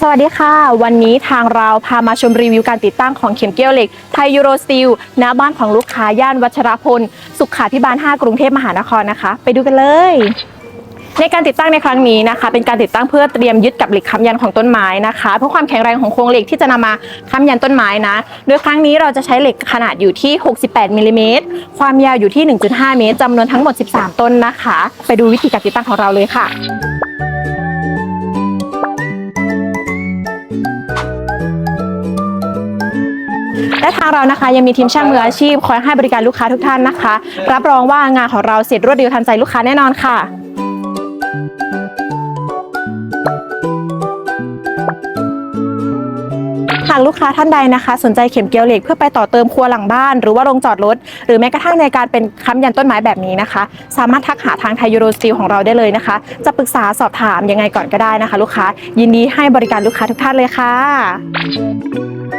สวัสดีค่ะ วันนี้ทางเราพามาชมรีวิวการติดตั้งของเข็มเกลียวเหล็กไทยยูโรสตีลณบ้านของลูกค้าย่านวัชรพล สุขาพิบาล 5 กรุงเทพมหานครนะคะ ไปดูกันเลยในการติดตั้งในครั้งนี้นะคะ เป็นการติดตั้งเพื่อเตรียมยึดกับเหล็กค้ำยันของต้นไม้นะคะ เพื่อความแข็งแรงของโครงเหล็กที่จะนำมาค้ำยันต้นไม้นะ โดยครั้งนี้เราจะใช้เหล็กขนาดอยู่ที่ 68มิลลิเมตรความยาวอยู่ที่ 1.5 เมตรจำนวนทั้งหมด 13 ต้นนะคะ ไปดูวิธีการติดตั้งของเราเลยค่ะ และทางเรานะคะยังมีทีมช่างมืออาชีพคอยให้บริการลูกค้าทุกท่านนะคะ รับรองว่างานของเราเสร็จรวดเร็วทันใจลูกค้าแน่นอนค่ะหากลูกค้าท่านใดนะคะ สนใจเข็มเกลียวเหล็กเพื่อไปต่อเติมครัวหลังบ้าน หรือว่าโรงจอดรถ หรือแม้กระทั่งในการเป็นค้ำยันต้นไม้แบบนี้นะคะ สามารถทักหาทางไทยยูโรสตีลของเราได้เลยนะคะ จะปรึกษาสอบถามยังไงก่อนก็ได้นะคะ ลูกค้ายินดีให้บริการลูกค้าทุกท่านเลยค่ะ